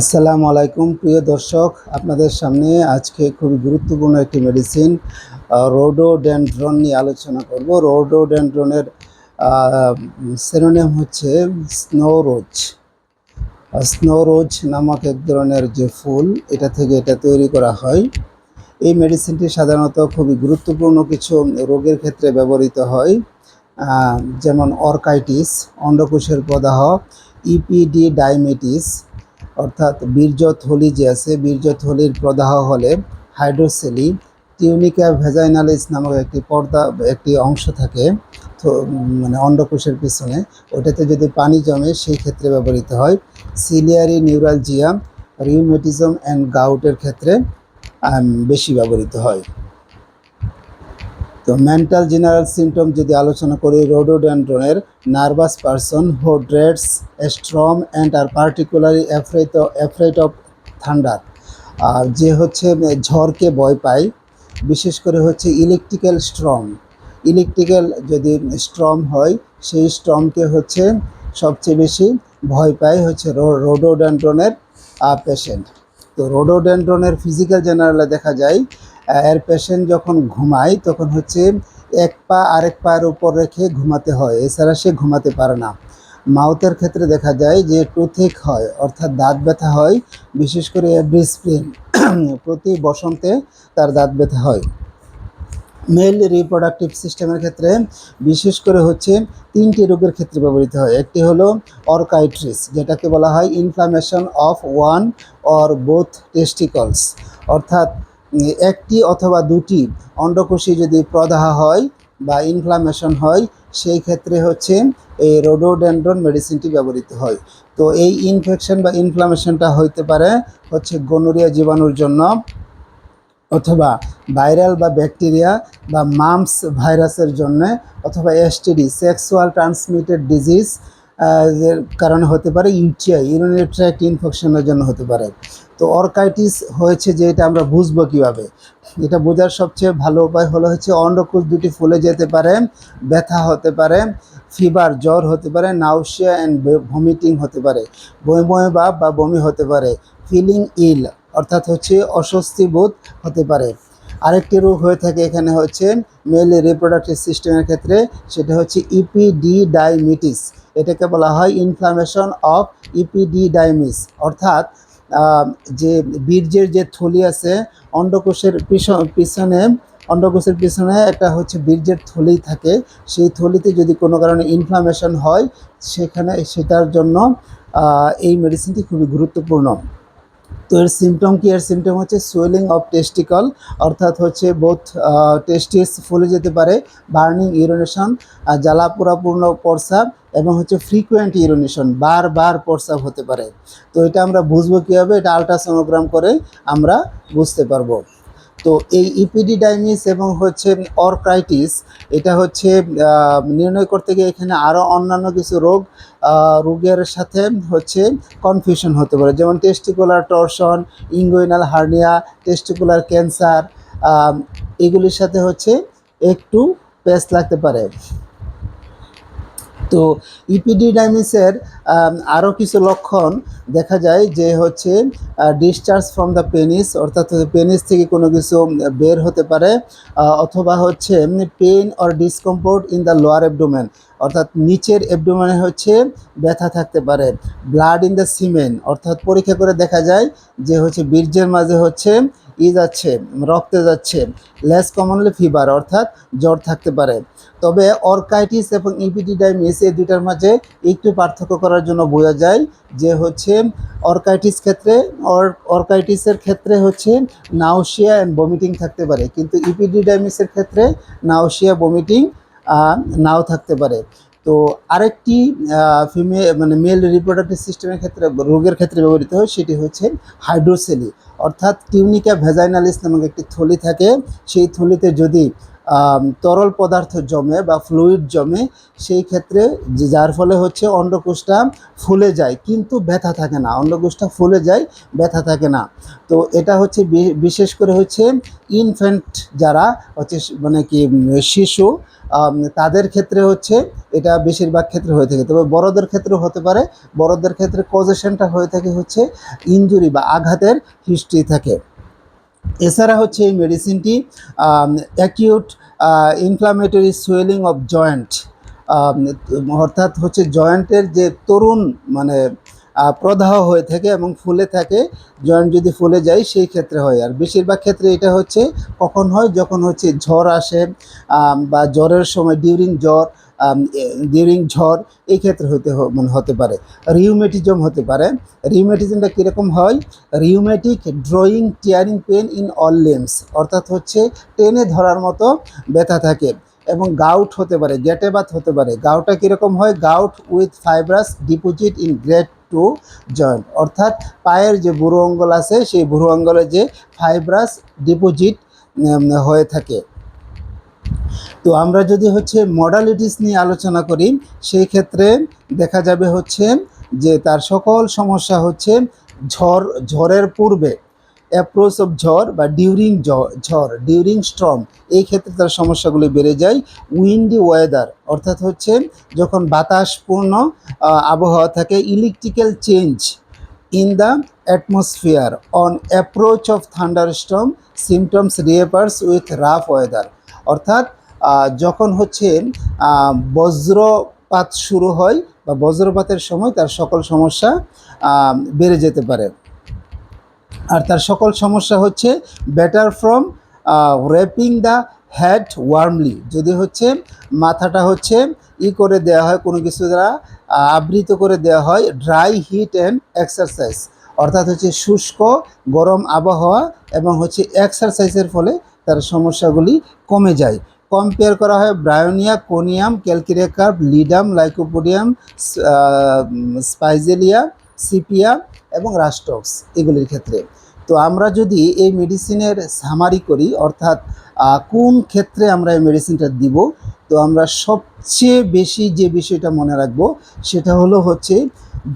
আসসালামু আলাইকুম, প্রিয় দর্শক। আপনাদের সামনে আজকে খুবই গুরুত্বপূর্ণ একটি মেডিসিন রোডোডেন্ড্রন নিয়ে আলোচনা করব। রোডোডেন্ড্রনের সেরোনিয়াম হচ্ছে স্নোরোজ স্নোরোজ নামক এক ধরনের যে ফুল, এটা থেকে এটা তৈরি করা হয়। এই মেডিসিনটি সাধারণত খুবই গুরুত্বপূর্ণ কিছু রোগের ক্ষেত্রে ব্যবহৃত হয়। যেমন অর্কাইটিস, অন্ডকোষের প্রদাহ ইপিডি ডায়াবেটিস অর্থাৎ বীর্যথলি যে আছে, বীর্যথলির প্রদাহ হলে হাইড্রোসেলি, টিউনিকা ভেজাইনালিস নামক একটি পর্দা, একটি অংশ থাকে মানে অন্ডকোষের পিছনে। ওটাতে যদি পানি জমে, সেই ক্ষেত্রে ব্যবহৃত হয় সিলিয়ারি নিউরালজিয়া, রিউমেটিজম অ্যান্ড গাউটের ক্ষেত্রে বেশি ব্যবহৃত হয়। তো মেন্টাল জেনারেল সিমটম যদি আলোচনা করি রোডোডেন্ড্রনের nervous person who dreads storm and R particularly afraid afraid of thunder আর যে হচ্ছে ঝড়কে ভয় পায়, বিশেষ করে হচ্ছে ইলেকট্রিক্যাল স্ট্রম ইলেকট্রিক্যাল যদি স্ট্রম হয়, সেই স্ট্রমকে হচ্ছে সবচেয়ে বেশি ভয় পায় হচ্ছে রোডোডেন্ড্রনের পেশেন্ট তো রোডোডেন্ড্রনের ফিজিক্যাল জেনারেলে দেখা যায় এর পেশেন্ট যখন ঘুমায়, তখন হচ্ছে এক পা আরেক পায়ের উপর রেখে ঘুমাতে হয়। এছাড়া সে ঘুমাতে পারে না। মাউথের ক্ষেত্রে দেখা যায় যে টুথেক হয়, অর্থাৎ দাঁত ব্যথা হয়, বিশেষ করে এভরি স্প্রিং প্রতি বসন্তে তার দাঁত ব্যথা হয়। মেল রিপ্রোডাক্টিভ সিস্টেমের ক্ষেত্রে বিশেষ করে হচ্ছে তিনটি রোগের ক্ষেত্রে ব্যবহৃত হয়। একটি হলো অর্কাইট্রিস যেটাকে বলা হয় inflammation of one or both testicles অর্থাৎ একটি অথবা দুটি অন্ডকোষে যদি প্রদাহ হয় বা ইনফ্লামেশন হয়, সেই ক্ষেত্রে হচ্ছে এই রোডোডেন্ড্রন মেডিসিনটি ব্যবহৃত হয়। তো এই ইনফেকশন বা ইনফ্লামেশনটা হইতে পারে হচ্ছে গনোরিয়া জীবাণুর জন্য অথবা ভাইরাল বা ব্যাকটেরিয়া বা মামস ভাইরাসের জন্য অথবা এসটিডি সেক্সুয়াল ট্রান্সমিটেড ডিজিজ কারণে হতে পারে ইউটিআই ইউরিনারি ট্র্যাক্ট ইনফেকশনের জন্য হতে পারে। তো অর্কাইটিস হয়েছে যে এটা আমরা বুঝব কীভাবে? এটা বোঝার সবচেয়ে ভালো উপায় হলো হচ্ছে অন্ডকোষ দুটি ফুলে যেতে পারে, ব্যথা হতে পারে, ফিভার, জ্বর হতে পারে, নাউসিয়া অ্যান্ড ভমিটিং হতে পারে বমি বমি ভাব বা বমি হতে পারে ফিলিং ইল অর্থাৎ হচ্ছে অস্বস্তি বোধ হতে পারে। আরেকটি রোগ হয়ে থাকে এখানে হচ্ছে মেল রিপ্রোডাক্টিভ সিস্টেমের ক্ষেত্রে, সেটা হচ্ছে ইপিডি ডাইমিটিস এটাকে বলা হয় ইনফ্লামেশন অফ ইপিডিডাইমিস অর্থাৎ যে বীর্যের যে থলি আছে, অন্ডকোষের পিছ- পিছনে, অন্ডকোষের পিছনে একটা হচ্ছে বীর্যের থলি থাকে। সেই থলিতে যদি কোনো কারণে ইনফ্লামেশন হয়, সেখানে সেটার জন্য এই মেডিসিনটি খুবই গুরুত্বপূর্ণ। তো এর সিমটম কি? এর সিমটম হচ্ছে সোয়েলিং অফ টেস্টিকল অর্থাৎ হচ্ছে বোথ টেস্টিস ফুলে যেতে পারে বার্নিং ইউরিনেশন জ্বালাপোড়াপূর্ণ প্রস্রাব এবং হচ্ছে ফ্রিকুয়েন্ট ইউরিনেশন বারবার প্রস্রাব হতে পারে। তো এটা আমরা বুঝব কীভাবে? এটা আলট্রাসোনোগ্রাম করে আমরা বুঝতে পারব। তো এই ইপিডিডাইমিস এবং হচ্ছে অরক্রাইটিস এটা হচ্ছে নির্ণয় করতে গিয়ে এখানে আরও অন্যান্য কিছু রোগ রোগের সাথে হচ্ছে কনফিউশন হতে পারে। যেমন testicular torsion inguinal hernia testicular cancer এগুলির সাথে হচ্ছে একটু পেস্ট লাগতে পারে। তো ইপিডিডাইমিসের আরও কিছু লক্ষণ দেখা যায় যে হচ্ছে ডিসচার্জ ফ্রম দ্য পেনিস অর্থাৎ পেনিস থেকে কোনো কিছু বের হতে পারে অথবা হচ্ছে pain or discomfort in the lower abdomen অর্থাৎ নিচের অ্যাবডোমেনে হচ্ছে ব্যথা থাকতে পারে ব্লাড ইন দ্য সিমেন অর্থাৎ পরীক্ষা করে দেখা যায় যে হচ্ছে বীর্যের মাঝে হচ্ছে ই যাচ্ছে, রক্তে যাচ্ছে লেস কমনলি ফিভার অর্থাৎ জ্বর থাকতে পারে। তবে অর্কাইটিস এবং ইপিডিডাইমিস এই দুইটার মাঝে একটু পার্থক্য করার জন্য বোঝা যায় যে হচ্ছে অর্কাইটিস ক্ষেত্রে অর অর্কাইটিসের ক্ষেত্রে হচ্ছে নাউসিয়া অ্যান্ড বমিটিং থাকতে পারে। কিন্তু ইপিডিডাইমিসের ক্ষেত্রে নাউসিয়া বমিটিং নাও থাকতে পারে। তো আরেকটি ফিমে মানে মেল রিপ্রোডাক্টিভ সিস্টেমের ক্ষেত্রে, রোগের ক্ষেত্রে ব্যবহৃত হয়, সেটি হচ্ছে হাইড্রোসেলি অর্থাৎ টিউনিকা ভেজাইনালিস নামক একটি থলি থাকে। সেই থলিতে যদি তরল পদার্থ জমে বা ফ্লুইড জমে, সেই ক্ষেত্রে যার ফলে হচ্ছে অন্ডকোষটা ফুলে যায়, কিন্তু ব্যথা থাকে না। অন্ডকোষটা ফুলে যায়, ব্যথা থাকে না। তো এটা হচ্ছে বিশেষ করে হচ্ছে ইনফ্যান্ট যারা, হচ্ছে মানে কি শিশু তাদের ক্ষেত্রে হচ্ছে এটা বেশিরভাগ ক্ষেত্রে হয়ে থাকে। তবে বড়দের ক্ষেত্রেও হতে পারে। বড়দের ক্ষেত্রে কজেশনটা হয়ে থাকে হচ্ছে ইনজুরি বা আঘাতের হিস্ট্রি থাকে। এছাড়া হচ্ছে এই মেডিসিনটি acute inflammatory swelling of joint অর্থাৎ হচ্ছে জয়েন্টের যে তরুণ মানে প্রদাহ হয়ে থাকে এবং ফুলে থাকে, জয়েন্ট যদি ফুলে যায় সেই ক্ষেত্রে হয়। আর বেশিরভাগ ক্ষেত্রে এটা হচ্ছে কখন হয়? যখন হচ্ছে ঝড় আসে বা জ্বরের সময় ডিউরিং জ্বর ডিউরিং ঝড়, এই ক্ষেত্রে হতে মানে হতে পারে। রিউমেটিজম হতে পারে। রিউমেটিজমটা কীরকম হয়? Rheumatic drawing tearing pain in all limbs অর্থাৎ হচ্ছে টেনে ধরার মতো ব্যথা থাকে। এবং গাউট হতে পারে, গেটে বাত হতে পারে। গাউটা কীরকম হয়? Gout with fibrous deposit in great toe joint অর্থাৎ পায়ের যে বুড়ো অঙ্গল আছে, সেই বুড়ো অঙ্গলে যে ফাইব্রাস ডিপোজিট হয়ে থাকে। তো আমরা যদি হচ্ছে মডালিটিস নিয়ে আলোচনা করি, সেই ক্ষেত্রে দেখা যাবে হচ্ছে যে তার সকল সমস্যা হচ্ছে ঝড়, ঝড়ের পূর্বে। অ্যাপ্রোচ অফ ঝড় বা ডিউরিং ঝড় ডিউরিং স্ট্রম এই ক্ষেত্রে তার সমস্যাগুলি বেড়ে যায়। উইন্ডি ওয়েদার অর্থাৎ হচ্ছে যখন বাতাসপূর্ণ আবহাওয়া থাকে electrical change in the atmosphere on approach of thunder storm symptoms reappears with rough weather অর্থাৎ যখন হচ্ছে বজ্রপাত শুরু হয় বা বজ্রপাতের সময় তার সকল সমস্যা বেড়ে যেতে পারে। আর তার সকল সমস্যা হচ্ছে better from wrapping the head warmly যদি হচ্ছে মাথাটা হচ্ছে ই করে দেওয়া হয়, কোনো কিছু দ্বারা আবৃত করে দেওয়া হয় ড্রাই হিট অ্যান্ড এক্সারসাইজ অর্থাৎ হচ্ছে শুষ্ক গরম আবহাওয়া এবং হচ্ছে এক্সারসাইজের ফলে তার সমস্যাগুলি কমে যায়। কম্পেয়ার করা হয় ব্রায়োনিয়া, কোনিয়াম, ক্যালকিরেকার্প, লিডাম, লাইকোপোডিয়াম স্পাইজেলিয়া, সিপিয়া এবং রাস্টক্স এগুলির ক্ষেত্রে। তো আমরা যদি এই মেডিসিনের সামারি করি, অর্থাৎ কোন ক্ষেত্রে আমরা এই মেডিসিনটা দিব, তো আমরা সবচেয়ে বেশি যে বিষয়টা মনে রাখব, সেটা হলো হচ্ছে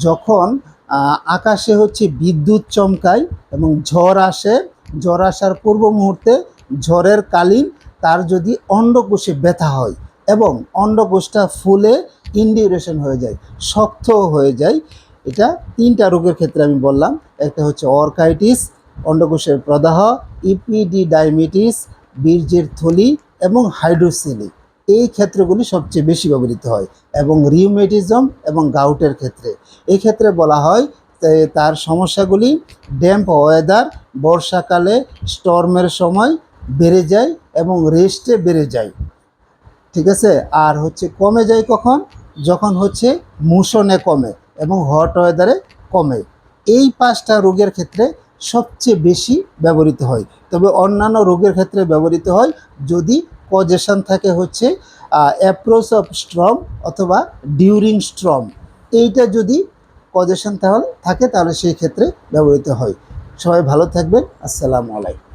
যখন আকাশে হচ্ছে বিদ্যুৎ চমকায় এবং ঝড় আসে, ঝড় আসার পূর্ব মুহূর্তে ঝড়ের কালীন তার যদি অন্ডকোষে ব্যথা হয় এবং অন্ডকোষটা ফুলে ইনডিউরেশন হয়ে যায়, শক্ত হয়ে যায় এটা তিনটা রোগের ক্ষেত্রে আমি বললাম। একটা হচ্ছে অর্কাইটিস, অন্ডকোষের প্রদাহ, ইপিডিডাইমিটিস, বীর্যের থলি এবং হাইড্রোসিলি। এই ক্ষেত্রগুলি সবচেয়ে বেশি ব্যবহৃত হয় এবং রিউমেটিজম এবং গাউটের ক্ষেত্রে। এই ক্ষেত্রে বলা হয় তার সমস্যাগুলি ড্যাম্প ওয়েদার বর্ষাকালে স্টর্মের সময় বেড়ে যায় এবং রেস্টে বেড়ে যায়। ঠিক আছে? আর হচ্ছে কমে যায় কখন? যখন হচ্ছে মুসনে কমে। এবং হট ওয়েদারে কমে। এই পাঁচটা রোগের ক্ষেত্রে সবচেয়ে বেশি ব্যবহৃত হয়। তবে অন্যান্য রোগের ক্ষেত্রে ব্যবহৃত হয় যদি কজেশন থাকে হচ্ছে অ্যাপ্রোচ অফ স্ট্রম অথবা ডিউরিং স্ট্রম এইটা যদি কজেশন তাহলে থাকে, তাহলে সেই ক্ষেত্রে ব্যবহৃত হয়। সবাই ভালো থাকবেন। আসসালামু আলাইকুম।